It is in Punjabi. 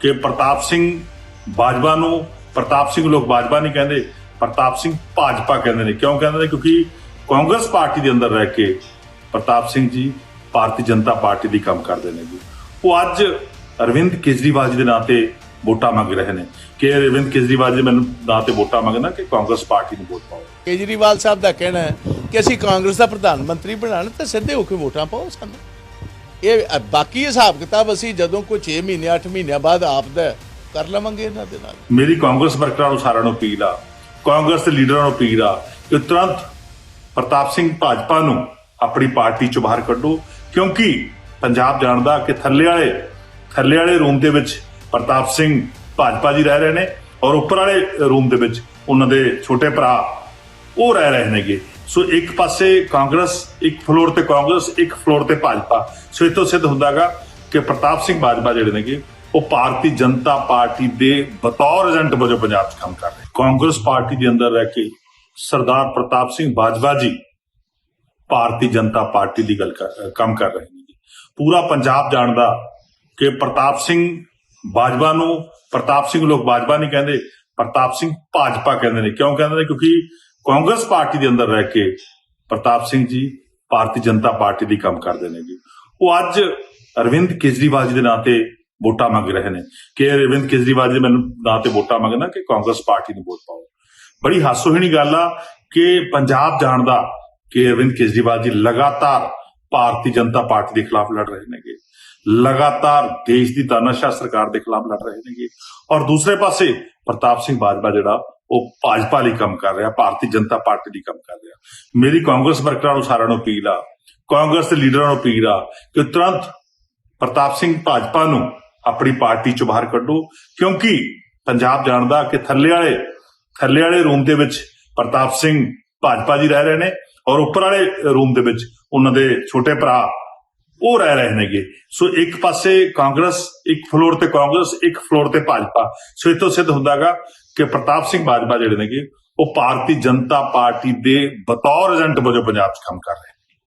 ਕਿ ਪ੍ਰਤਾਪ ਸਿੰਘ ਬਾਜਵਾ ਨੂੰ, ਪ੍ਰਤਾਪ ਸਿੰਘ ਲੋਕ ਬਾਜਵਾ ਨਹੀਂ ਕਹਿੰਦੇ, ਪ੍ਰਤਾਪ ਸਿੰਘ ਭਾਜਪਾ ਕਹਿੰਦੇ ਨੇ। ਕਿਉਂ ਕਹਿੰਦੇ ਨੇ? ਕਿਉਂਕਿ ਕਾਂਗਰਸ ਪਾਰਟੀ ਦੇ ਅੰਦਰ ਰਹਿ ਕੇ ਪ੍ਰਤਾਪ ਸਿੰਘ ਜੀ ਭਾਰਤੀ ਜਨਤਾ ਪਾਰਟੀ ਦੀ ਕੰਮ ਕਰਦੇ ਨੇ ਜੀ। ਉਹ ਅੱਜ ਅਰਵਿੰਦ ਕੇਜਰੀਵਾਲ ਜੀ ਦੇ ਨਾਂ ਤੇ ਵੋਟਾਂ ਮੰਗ ਰਹੇ ਨੇ। ਕਿ ਅਰਵਿੰਦ ਕੇਜਰੀਵਾਲ ਜੀ ਮੈਨੂੰ ਨਾਂ ਤੇ ਵੋਟਾਂ ਮੰਗਣਾ ਕਿ ਕਾਂਗਰਸ ਪਾਰਟੀ ਨੂੰ ਵੋਟ ਪਾਓ। ਕੇਜਰੀਵਾਲ ਸਾਹਿਬ ਦਾ ਕਹਿਣਾ ਹੈ ਕਿ ਅਸੀਂ ਕਾਂਗਰਸ ਦਾ ਪ੍ਰਧਾਨ ਮੰਤਰੀ ਬਣਾਉਣਾ ਤਾਂ ਸਿੱਧੇ ਹੋ ਕੇ ਵੋਟਾਂ ਪਾਓ ਸਾਨੂੰ। ਇਹ ਬਾਕੀ ਹਿਸਾਬ ਕਿਤਾਬ ਅਸੀਂ ਜਦੋਂ ਕੋਈ 6 ਮਹੀਨੇ 8 ਮਹੀਨਿਆਂ ਬਾਅਦ ਆਪ ਦਾ ਕਰ ਲਵਾਂਗੇ ਇਹਨਾਂ ਦੇ ਨਾਲ। ਮੇਰੀ ਕਾਂਗਰਸ ਵਰਕਰਾਂ ਨੂੰ ਸਾਰਿਆਂ ਨੂੰ ਅਪੀਲ ਆ, ਕਾਂਗਰਸ ਦੇ ਲੀਡਰਾਂ ਨੂੰ ਅਪੀਲ ਆ ਕਿ ਤੁਰੰਤ ਪ੍ਰਤਾਪ ਸਿੰਘ ਭਾਜਪਾ ਨੂੰ ਆਪਣੀ ਪਾਰਟੀ ਚੋਂ ਬਾਹਰ ਕੱਢੋ, ਕਿਉਂਕਿ ਪੰਜਾਬ ਜਾਣਦਾ ਕਿ ਥੱਲੇ ਵਾਲੇ ਥੱਲੇ ਵਾਲੇ ਰੂਮ ਦੇ ਵਿੱਚ ਪ੍ਰਤਾਪ ਸਿੰਘ ਭਾਜਪਾ ਜੀ ਰਹਿ ਰਹੇ ਨੇ ਔਰ ਉੱਪਰ ਵਾਲੇ ਰੂਮ ਦੇ ਵਿੱਚ ਉਹਨਾਂ ਦੇ ਛੋਟੇ ਭਰਾ ਉਹ ਰਹਿ ਰਹੇ ਨੇਗੇ। ਸੋ ਇੱਕ ਪਾਸੇ ਕਾਂਗਰਸ, ਇੱਕ ਫਲੋਰ ਤੇ ਕਾਂਗਰਸ, ਇੱਕ ਫਲੋਰ ਤੇ ਭਾਜਪਾ। ਸੋ ਇਹ ਤੋਂ ਸਿੱਧ ਹੁੰਦਾਗਾ ਕਿ ਪ੍ਰਤਾਪ ਸਿੰਘ ਬਾਜਵਾ ਜਿਹੜੇ ਨੇਗੇ, ਉਹ ਭਾਰਤੀ ਜਨਤਾ ਪਾਰਟੀ ਦੇ ਬਤੌਰ ਏਜੰਟ ਵਜੋਂ ਪੰਜਾਬ 'ਚ ਕੰਮ ਕਰ ਰਹੇ। ਕਾਂਗਰਸ ਪਾਰਟੀ ਦੇ ਅੰਦਰ ਰਹਿ ਕੇ ਸਰਦਾਰ ਪ੍ਰਤਾਪ ਸਿੰਘ ਬਾਜਵਾ ਜੀ ਭਾਰਤੀ ਜਨਤਾ ਪਾਰਟੀ ਦੀ ਗੱਲ ਕਰ ਕੰਮ ਕਰ ਰਹੇ ਨੇ ਪੂਰਾ ਪੰਜਾਬ ਜਾਣਦਾ ਕਿ ਪ੍ਰਤਾਪ ਸਿੰਘ ਬਾਜਵਾ ਨੂੰ, ਪ੍ਰਤਾਪ ਸਿੰਘ ਲੋਕ ਬਾਜਵਾ ਨਹੀਂ ਕਹਿੰਦੇ, ਪ੍ਰਤਾਪ ਸਿੰਘ ਭਾਜਪਾ ਕਹਿੰਦੇ ਨੇ। ਕਿਉਂ ਕਹਿੰਦੇ ਨੇ? ਕਿਉਂਕਿ ਕਾਂਗਰਸ ਪਾਰਟੀ ਦੇ ਅੰਦਰ ਰਹਿ ਕੇ ਪ੍ਰਤਾਪ ਸਿੰਘ ਜੀ ਭਾਰਤੀ ਜਨਤਾ ਪਾਰਟੀ ਦੀ ਕੰਮ ਕਰਦੇ ਨੇ ਜੀ। ਉਹ ਅੱਜ ਅਰਵਿੰਦ ਕੇਜਰੀਵਾਲ ਜੀ ਦੇ ਨਾਂ ਤੇ ਵੋਟਾਂ ਮੰਗ ਰਹੇ ਨੇ। ਕਿ ਅਰਵਿੰਦ ਕੇਜਰੀਵਾਲ ਜੀ ਮੈਨੂੰ ਨਾਂ ਤੇ ਵੋਟਾਂ ਮੰਗਣਾ ਕਿ ਕਾਂਗਰਸ ਪਾਰਟੀ ਨੂੰ ਵੋਟ ਪਾਓ। ਬੜੀ ਹਾਸੋਹੀਣੀ ਗੱਲ ਆ ਕਿ ਪੰਜਾਬ ਜਾਣਦਾ ਕਿ ਅਰਵਿੰਦ ਕੇਜਰੀਵਾਲ ਜੀ ਲਗਾਤਾਰ ਭਾਰਤੀ ਜਨਤਾ ਪਾਰਟੀ ਦੇ ਖਿਲਾਫ ਲੜ ਰਹੇ ਨੇਗੇ। ਲਗਾਤਾਰ ਦੇਸ਼ ਦੀ ਤਾਨਾਸ਼ਾਹ ਸਰਕਾਰ ਦੇ ਖਿਲਾਫ ਲੜ ਰਹੇ ਨੇਗੇ। ਔਰ ਦੂਸਰੇ ਪਾਸੇ ਪ੍ਰਤਾਪ ਸਿੰਘ ਬਾਜਵਾ ਜਿਹੜਾ ਉਹ ਭਾਜਪਾ ਲਈ ਕੰਮ ਕਰ ਰਿਹਾ, ਭਾਰਤੀ ਜਨਤਾ ਪਾਰਟੀ ਲਈ ਕੰਮ ਕਰ ਰਿਹਾ। ਮੇਰੀ ਕਾਂਗਰਸ ਵਰਕਰਾਂ ਨੂੰ ਸਾਰਿਆਂ ਨੂੰ ਅਪੀਲ ਆ, ਕਾਂਗਰਸ ਦੇ ਲੀਡਰਾਂ ਨੂੰ ਅਪੀਲ ਆ ਕਿ ਤੁਰੰਤ ਪ੍ਰਤਾਪ ਸਿੰਘ ਭਾਜਪਾ ਨੂੰ ਆਪਣੀ ਪਾਰਟੀ ਚੋਂ ਬਾਹਰ ਕੱਢੋ, ਕਿਉਂਕਿ ਪੰਜਾਬ ਜਾਣਦਾ ਕਿ ਥੱਲੇ ਵਾਲੇ ਥੱਲੇ ਵਾਲੇ ਰੂਮ ਦੇ ਵਿੱਚ ਪ੍ਰਤਾਪ ਸਿੰਘ ਭਾਜਪਾ ਜੀ ਰਹਿ ਰਹੇ ਨੇ ਔਰ ਉੱਪਰ ਵਾਲੇ ਰੂਮ ਦੇ ਵਿੱਚ ਉਹਨਾਂ ਦੇ ਛੋਟੇ ਭਰਾ ਉਹ ਰਹਿ ਰਹੇ ਨੇਗੇ। ਸੋ ਇੱਕ ਪਾਸੇ ਕਾਂਗਰਸ, ਇੱਕ ਫਲੋਰ ਤੇ ਕਾਂਗਰਸ, ਇੱਕ ਫਲੋਰ ਤੇ ਭਾਜਪਾ। ਸੋ ਇਹ ਤੋਂ ਸਿੱਧ ਹੁੰਦਾਗਾ ਕਿ ਪ੍ਰਤਾਪ ਸਿੰਘ ਬਾਜਵਾ ਜਿਹੜੇ ਨੇਗੇ, ਉਹ ਭਾਰਤੀ ਜਨਤਾ ਪਾਰਟੀ ਦੇ ਬਤੌਰ ਏਜੰਟ ਵਜੋਂ ਪੰਜਾਬ 'ਚ ਕੰਮ ਕਰ ਰਹੇ ਨੇ।